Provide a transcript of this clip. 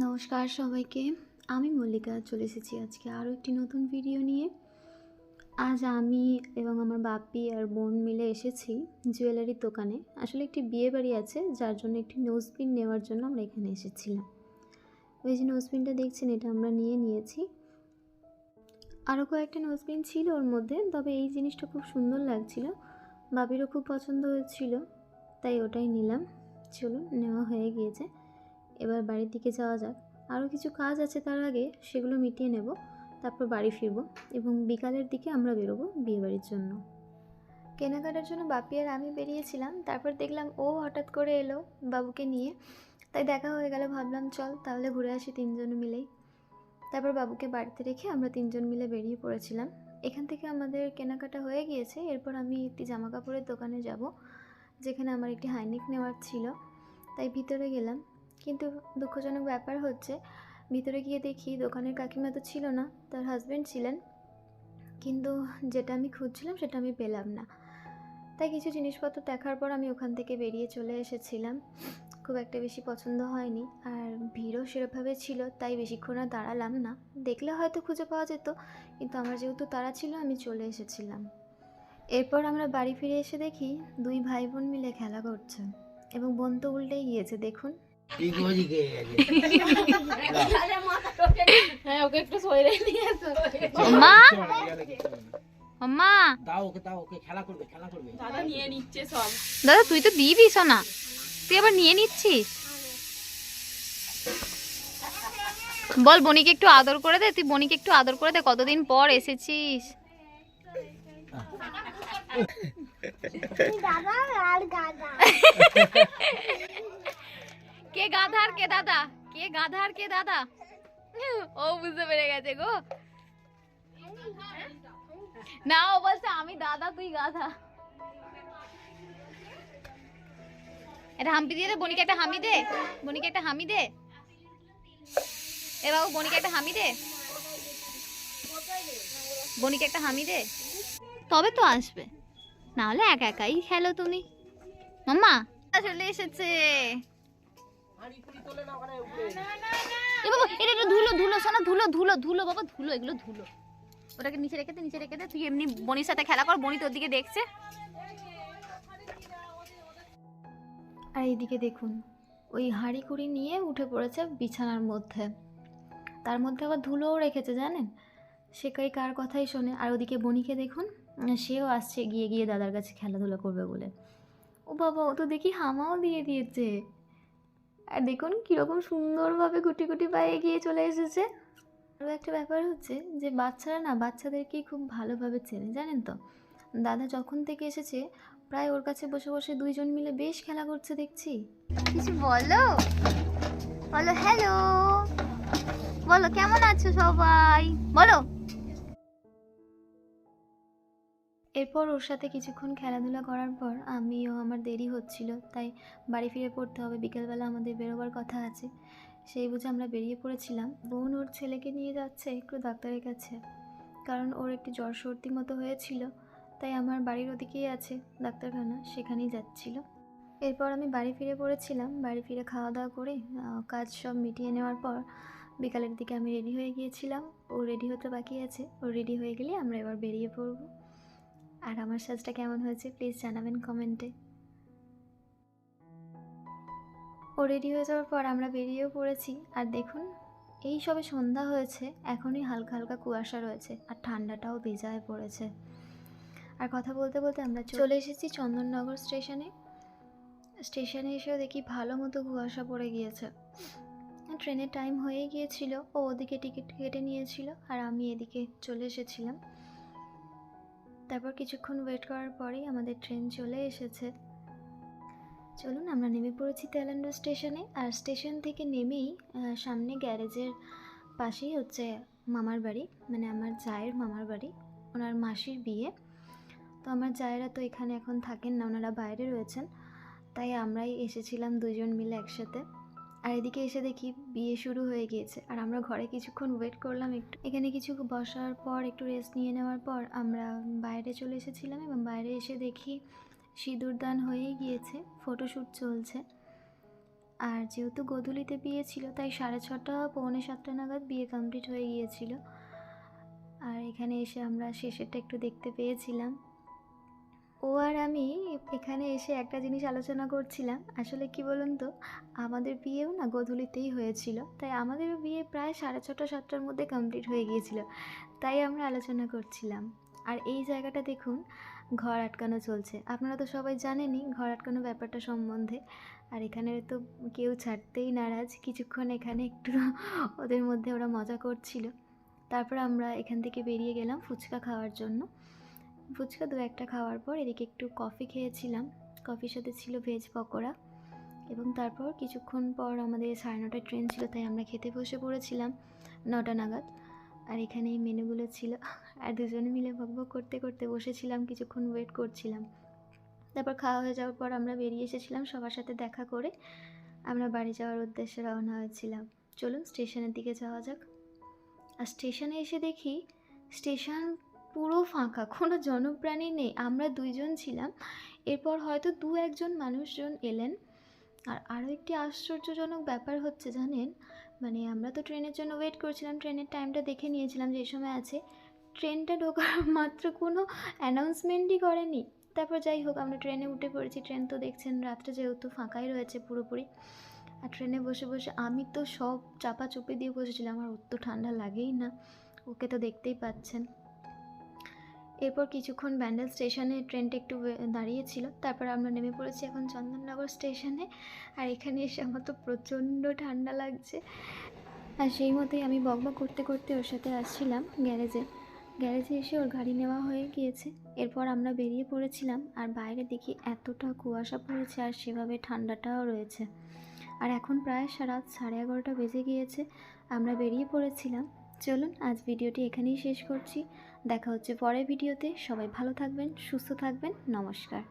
নমস্কার সবাইকে, আমি মল্লিকা চলে এসেছি আজকে আরও একটি নতুন ভিডিও নিয়ে। আজ আমি এবং আমার বাপি আর বোন মিলে এসেছি জুয়েলারির দোকানে। আসলে একটি বিয়ে বাড়ি আছে, যার জন্য একটি নোজপিন নেওয়ার জন্য আমরা এখানে এসেছিলাম। ওই যে নোজপিনটা দেখছেন, এটা আমরা নিয়ে নিয়েছি। আরও কয়েকটা নোজপিন ছিল ওর মধ্যে, তবে এই জিনিসটা খুব সুন্দর লাগছিল। বাপিরও খুব পছন্দ হয়েছিল, তাই ওটাই নিলাম। চলুন, নেওয়া হয়ে গিয়েছে। এবার বাড়ির দিকে যাওয়া যাক। আরও কিছু কাজ আছে তার আগে, সেগুলো মিটিয়ে নেব, তারপর বাড়ি ফিরব এবং বিকালের দিকে আমরা বেরোবো বিয়েবাড়ির জন্য। কেনাকাটার জন্য বাপি আর আমি বেরিয়েছিলাম, তারপর দেখলাম ও হঠাৎ করে এলো বাবুকে নিয়ে। তাই দেখা হয়ে গেল, ভাবলাম চল তাহলে ঘুরে আসি তিনজন মিলেই। তারপর বাবুকে বাড়িতে রেখে আমরা তিনজন মিলে বেরিয়ে পড়েছিলাম। এখান থেকে আমাদের কেনাকাটা হয়ে গিয়েছে, এরপর আমি একটি জামা কাপড়ের দোকানে যাব, যেখানে আমার একটি হাইনেক নেওয়ার ছিল। তাই ভিতরে গেলাম। কিন্তু দুঃখজনক ব্যাপার হচ্ছে, ভিতরে গিয়ে দেখি দোকানের কাকিমা তো ছিল না, তার হাজব্যান্ড ছিলেন। কিন্তু যেটা আমি খুঁজছিলাম সেটা আমি পেলাম না। তাই কিছু জিনিসপত্র দেখার পর আমি ওখান থেকে বেরিয়ে চলে এসেছিলাম। খুব একটা বেশি পছন্দ হয়নি, আর ভিড়ও সেরকমভাবে ছিল, তাই বেশিক্ষণ আর দাঁড়ালাম না। দেখলে হয়তো খুঁজে পাওয়া যেত, কিন্তু আমার যেহেতু তারা ছিল, আমি চলে এসেছিলাম। এরপর আমরা বাড়ি ফিরে এসে দেখি দুই ভাই বোন মিলে খেলা করছে, এবং বোন তো উল্টেই গিয়েছে, দেখুন। ঠিক গেছে। ওকে একটু সইরে নিয়ে এসো মা? মা দাও ওকে দাও ওকে খেলা করবে খেলা করবে। দাদা নিয়ে নিচ্ছে সব। দাদা তুই তো দিবি না তুই আবার নিয়ে নিচ্ছিস? বল বনিকে একটু আদর করে দে। তুই বনিকে একটু আদর করে দে। কতদিন পর এসেছিস? গাধা আর কে গাধার, কে দাদা? কে গাধা আর কে দাদা? ও বুঝতে পেরে গেছে গো। না, ও বলছে, আমি দাদা, তুই গাধা। এটা হাম্পি দিয়ে দে, বনিকে একটা হামি দে। বনিকে একটা হামি দে। এ বাবু, বনিকে একটা হামি দে। বনিকে একটা হামি দে। তবে তো আসবে। না হলে একা একাই খেলো তুমি। মাম্মা, চলে এসেছে। এটা এটা ধুলো ধুলো শোনা ধুলো ধুলো ধুলো বাবা ধুলো এগুলো ধুলো। ওটাকে নিচে রেখে দে নিচে রেখে দে। তুই এমনি বনির সাথে খেলা কর বনি তোর দিকে দেখছে। আর এইদিকে দেখুন ওই হাঁড়ি কুড়ি নিয়ে উঠে পড়েছে বিছানার মধ্যে। তার মধ্যে আবার ধুলোও রেখেছে জানেন? সে কাই কার কথাই শোনে। আর ওদিকে বনিকে দেখুন সেও আসছে গিয়ে গিয়ে দাদার কাছে খেলাধুলা করবে বলে। ও বাবা ও তো দেখি হামাও দিয়ে দিয়েছে। আর দেখুন কীরকম সুন্দরভাবে গুটি গুটি পায়ে গিয়ে চলে এসেছে। আরও একটা ব্যাপার হচ্ছে যে বাচ্চারা না বাচ্চাদেরকেই খুব ভালোভাবে চেনে, জানেন তো? দাদা যখন থেকে এসেছে, প্রায় ওর কাছে বসে বসে দুইজন মিলে বেশ খেলা করছে, দেখছি। কিছু বলো? বলো হ্যালো বলো, কেমন আছো সবাই? বলো। এরপর ওর সাথে কিছুক্ষণ খেলাধুলা করার পর আমিও আমার দেরি হচ্ছিল, তাই বাড়ি ফিরে পড়তে হবে। বিকেলবেলা আমাদের বেরোবার কথা আছে, সেই বুঝে আমরা বেরিয়ে পড়েছিলাম। বোন ওর ছেলেকে নিয়ে যাচ্ছে একটু ডাক্তারের কাছে, কারণ ওর একটু জ্বর সর্দি মতো হয়েছিল, তাই আমার বাড়ির ওদিকেই আছে ডাক্তারখানা, সেখানেই যাচ্ছিল। এরপর আমি বাড়ি ফিরে পড়েছিলাম, বাড়ি ফিরে খাওয়া দাওয়া করে কাজ সব মিটিয়ে নেওয়ার পর বিকালের দিকে আমি রেডি হয়ে গিয়েছিলাম। ও রেডি হতে বাকি আছে, ও রেডি হয়ে গেলে আমরা এবার বেরিয়ে পড়ব। আর আমার সাজটা কেমন হয়েছে প্লিজ জানাবেন কমেন্টে ও রেডি হয়ে যাওয়ার পর আমরা বেরিয়েও পড়েছি। আর দেখুন, এই সবে সন্ধ্যা হয়েছে, এখনই হালকা হালকা কুয়াশা রয়েছে, আর ঠান্ডাটাও ভেজায় পড়েছে। আর কথা বলতে বলতে আমরা চলে এসেছি চন্দননগর স্টেশনে স্টেশনে এসেও দেখি ভালো মতো কুয়াশা পড়ে গিয়েছে। ট্রেনের টাইম হয়ে গিয়েছিল, ও ওদিকে টিকিট কেটে নিয়েছিল, আর আমি এদিকে চলে এসেছিলাম। তারপর কিছুক্ষণ ওয়েট করার পরেই আমাদের ট্রেন চলে এসেছে। চলুন, আমরা নেমে পড়েছি তেলান্ডা স্টেশনে, আর স্টেশন থেকে নেমেই সামনে গ্যারেজের পাশেই হচ্ছে মামার বাড়ি মানে আমার জায়ের মামার বাড়ি, ওনার মাসির বিয়ে। তো আমার জায়েরা তো এখানে এখন থাকেন না, ওনারা বাইরে রয়েছেন, তাই আমরাই এসেছিলাম দুজন মিলে একসাথে। আর এদিকে এসে দেখি বিয়ে শুরু হয়ে গিয়েছে। আর আমরা ঘরে কিছুক্ষণ ওয়েট করলাম একটু। এখানে কিছু বসার পর, একটু রেস্ট নিয়ে নেওয়ার পর আমরা বাইরে চলে এসেছিলাম এবং বাইরে এসে দেখি সিঁদুরদান হয়েই গিয়েছে ফটোশ্যুট চলছে। আর যেহেতু গোধূলিতে বিয়ে ছিল, তাই সাড়ে ছটা, পৌনে সাতটা নাগাদ বিয়ে কমপ্লিট হয়ে গিয়েছিল। আর এখানে এসে আমরা শেষেরটা একটু দেখতে পেয়েছিলাম। ও আর আমি এখানে এসে একটা জিনিস আলোচনা করছিলাম। আসলে কি বলুন তো? আমাদের বিয়েও না গোধূলিতেই হয়েছিল। তাই আমাদের বিয়ে প্রায় সাড়ে ছটা, সাতটার মধ্যে কমপ্লিট হয়ে গিয়েছিল। তাই আমরা আলোচনা করছিলাম। আর এই জায়গাটা দেখুন, ঘর আটকানো চলছে। আপনারা তো সবাই জানেনই ঘর আটকানো ব্যাপারটা সম্বন্ধে। আর এখানে তো কেউ ছাড়তেই নারাজ। কিছুক্ষণ এখানে একটু ওদের মধ্যে ওরা মজা করছিল। তারপর আমরা এখান থেকে বেরিয়ে গেলাম ফুচকা খাওয়ার জন্য। ফুচকা দু একটা খাওয়ার পর এদিকে একটু কফি খেয়েছিলাম। কফির সাথে ছিল ভেজ পকোড়া এবং তারপর কিছুক্ষণ পর আমাদের সাড়ে নটায় ট্রেন ছিল, তাই আমরা খেতে বসে পড়েছিলাম নটা নাগাদ। আর এখানে এই মেনুগুলো ছিল, আর দুজনে মিলে বকবক করতে করতে বসেছিলাম, কিছুক্ষণ ওয়েট করছিলাম। তারপর খাওয়া হয়ে যাওয়ার পর আমরা বেরিয়ে এসেছিলাম সবার সাথে দেখা করে আমরা বাড়ি যাওয়ার উদ্দেশ্যে রওনা হয়েছিলাম। চলুন স্টেশনের দিকে যাওয়া যাক। আর স্টেশনে এসে দেখি স্টেশন পুরো ফাঁকা, কোনো জনপ্রাণী নেই। আমরা দুইজন ছিলাম। এরপর হয়তো দু একজন মানুষজন এলেন। আর আরও একটি আশ্চর্যজনক ব্যাপার হচ্ছে, জানেন? মানে আমরা তো ট্রেনের জন্য ওয়েট করছিলাম, ট্রেনের টাইমটা দেখে নিয়েছিলাম যে সময় আছে। ট্রেনটা ঢোকার মাত্র কোনো অ্যানাউন্সমেন্টই করেনি। তারপর যাই হোক, আমরা ট্রেনে উঠে পড়েছি। ট্রেন তো দেখছেন রাত্রে যেহেতু ফাঁকাই রয়েছে পুরোপুরি। আর ট্রেনে বসে বসে আমি তো সব চাপা চুপি দিয়ে বসেছিলাম, আর ওর তো ঠান্ডা লাগেই না। ওকে তো দেখতেই পাচ্ছেন। এরপর কিছুক্ষণ ব্যান্ডেল স্টেশনে ট্রেনটা একটু দাঁড়িয়েছিল। তারপর আমরা নেমে পড়েছি এখন চন্দননগর স্টেশনে। আর এখানে এসে আমার তো প্রচণ্ড ঠান্ডা লাগছে। আর সেই মতোই আমি বকবক করতে করতে ওর সাথে আসছিলাম গ্যারেজে। গ্যারেজে এসে ওর গাড়ি নেওয়া হয়ে গিয়েছে। এরপর আমরা বেরিয়ে পড়েছিলাম আর বাইরে দেখি এতটা কুয়াশা পড়েছে আর সেভাবে ঠান্ডাটাও রয়েছে। আর এখন প্রায় রাত সাড়ে এগারোটা বেজে গিয়েছে। আমরা বেরিয়ে পড়েছিলাম। চলুন আজ ভিডিওটি এখানেই শেষ করছি। দেখা হচ্ছে পরের ভিডিওতে। সবাই ভালো থাকবেন সুস্থ থাকবেন। নমস্কার।